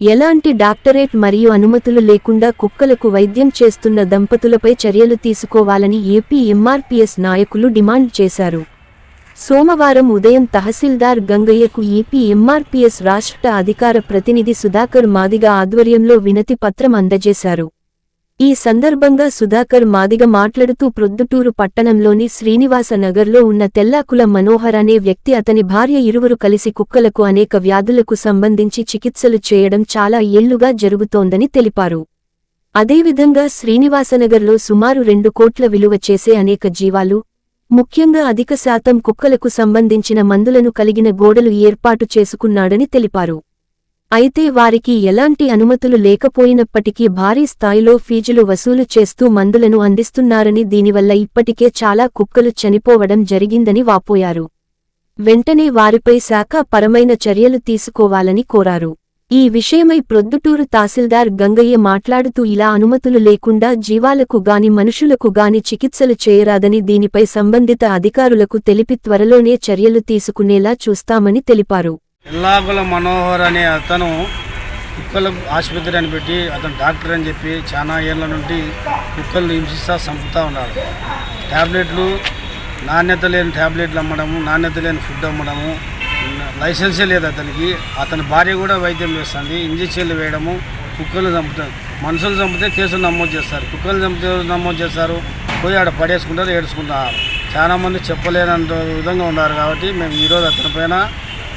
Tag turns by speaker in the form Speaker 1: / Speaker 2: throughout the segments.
Speaker 1: ఎలాంటి డాక్టరేట్ మరియు అనుమతులు లేకుండా కుక్కలకు వైద్యం చేస్తున్న దంపతులపై చర్యలు తీసుకోవాలని ఏపీ ఎంఆర్పీఎస్ నాయకులు డిమాండ్ చేశారు. సోమవారం ఉదయం తహసీల్దార్ గంగయ్యకు ఏపీ ఎంఆర్పీఎస్ రాష్ట్ర అధికార ప్రతినిధి సుధాకర్ మాదిగ ఆధ్వర్యంలో వినతి పత్రం అందజేశారు. ఈ సందర్భంగా సుధాకర్ మాదిగ మాట్లాడుతూ ప్రొద్దుటూరు పట్టణంలోని శ్రీనివాస నగర్లో ఉన్న తెల్లాకుల మనోహర్ అనే వ్యక్తి అతని భార్య ఇరువురు కలిసి కుక్కలకు అనేక వ్యాధులకు సంబంధించి చికిత్సలు చేయడం చాలా ఏళ్ళుగా జరుగుతోందని తెలిపారు. అదేవిధంగా శ్రీనివాసనగర్లో సుమారు రెండు కోట్ల విలువ చేసే అనేక జీవాలు ముఖ్యంగా అధిక శాతం కుక్కలకు సంబంధించిన మందులను కలిగిన గోడలు ఏర్పాటు చేసుకున్నాడని తెలిపారు. అయితే వారికి ఎలాంటి అనుమతులు లేకపోయినప్పటికీ భారీ స్థాయిలో ఫీజులు వసూలు చేస్తూ మందులను అందిస్తున్నారని దీనివల్ల ఇప్పటికే చాలా కుక్కలు చనిపోవడం జరిగిందని వాపోయారు. వెంటనే వారిపై శాఖాపరమైన చర్యలు తీసుకోవాలని కోరారు. ఈ విషయమై ప్రొద్దుటూరు తహసీల్దార్ గంగయ్య మాట్లాడుతూ ఇలా అనుమతులు లేకుండా జీవాలకు గాని మనుషులకు గాని చికిత్సలు చేయరాదని దీనిపై సంబంధిత అధికారులకు తెలిపి త్వరలోనే చర్యలు తీసుకునేలా చూస్తామని తెలిపారు.
Speaker 2: ఎల్లాగుల మనోహర్ అనే అతను కుక్కల ఆసుపత్రి అని పెట్టి అతను డాక్టర్ అని చెప్పి చాలా ఏళ్ళ నుండి కుక్కలను హింసిస్తా చంపుతూ ఉన్నాడు ట్యాబ్లెట్లు నాణ్యత లేని ట్యాబ్లెట్లు అమ్మడము నాణ్యత లేని ఫుడ్ అమ్మడము లైసెన్సే లేదు అతనికి. అతని భార్య కూడా వైద్యం చేస్తుంది ఇంజక్షన్లు వేయడము కుక్కలు చంపుతారు మనుషులు చంపితే కేసులు నమోదు చేస్తారు. కుక్కలు చంపితే నమోదు చేస్తారు పోయి ఆడ పడేసుకుంటారు ఏడుచుకుంటారు. చాలామంది చెప్పలేనంత విధంగా ఉన్నారు కాబట్టి మేము ఈరోజు అతని పైన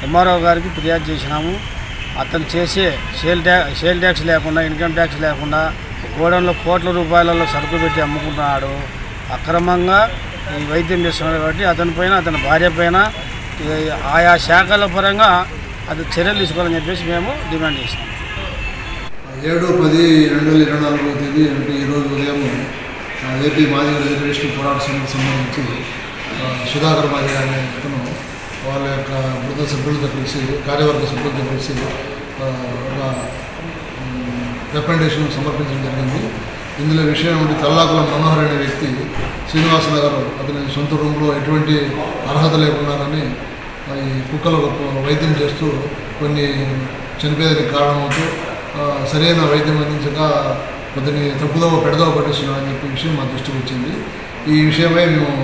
Speaker 2: ఎంఆర్ఓ గారికి ఫిర్యాదు చేసినాము. అతను చేసే సేల్ ట్యా సేల్ ట్యాక్స్ లేకుండా ఇన్కమ్ ట్యాక్స్ లేకుండా గోడంలో కోట్ల రూపాయలలో సరుకు పెట్టి అమ్ముకుంటున్నాడు. అక్రమంగా ఈ వైద్యం చేస్తున్నాడు కాబట్టి అతని పైన అతని భార్య పైన ఆయా శాఖల పరంగా అది చర్యలు తీసుకోవాలని చెప్పేసి మేము డిమాండ్ చేసినాం.
Speaker 3: ఏడు పది రెండు వేల ఇరవై నాలుగో తేదీ అంటే ఈరోజు ఉదయం ఏపీ మాజీ రిజర్వేషన్ పోరాట సమితికి సంబంధించి సుధాకర్ మాజీ అనే అతను వాళ్ళ యొక్క బృంద సభ్యులతో కలిసి కార్యవర్గ సభ్యులతో కలిసి ఒక రికమెండేషన్ సమర్పించడం జరిగింది. ఇందులో విషయం ఏమిటి? తల్లాకుల మనోహర్ అనే వ్యక్తి శ్రీనివాస నగర్ అతని సొంత రూమ్లో ఎటువంటి అర్హత లేకున్నారని ఈ కుక్కల వైద్యం చేస్తూ కొన్ని చనిపోయేదానికి కారణమవుతూ సరైన వైద్యం అందించక కొద్దిని తప్పుదోవ పెడదోవ పట్టిస్తున్నారని చెప్పి విషయం మా దృష్టికి వచ్చింది. ఈ విషయమై మేము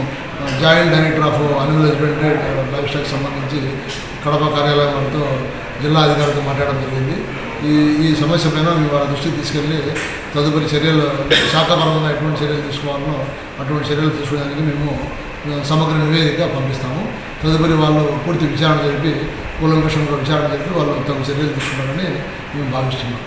Speaker 3: joint director of animal husbandry విషయాలకు సంబంధించి కడప కార్యాలయం వారితో జిల్లా అధికారులతో మాట్లాడడం జరిగింది. ఈ ఈ సమస్య పైన మేము వాళ్ళ దృష్టికి తీసుకెళ్ళి తదుపరి చర్యలు శాఖాపరంగా ఎటువంటి చర్యలు తీసుకోవాలనో అటువంటి చర్యలు తీసుకోవడానికి మేము సమగ్ర నివేదిక పంపిస్తాము. తదుపరి వాళ్ళు పూర్తి విచారణ జరిపి కూలంకషంగా విచారణ జరిపి వాళ్ళు తమ చర్యలు తీసుకుంటారని మేము భావిస్తున్నాం.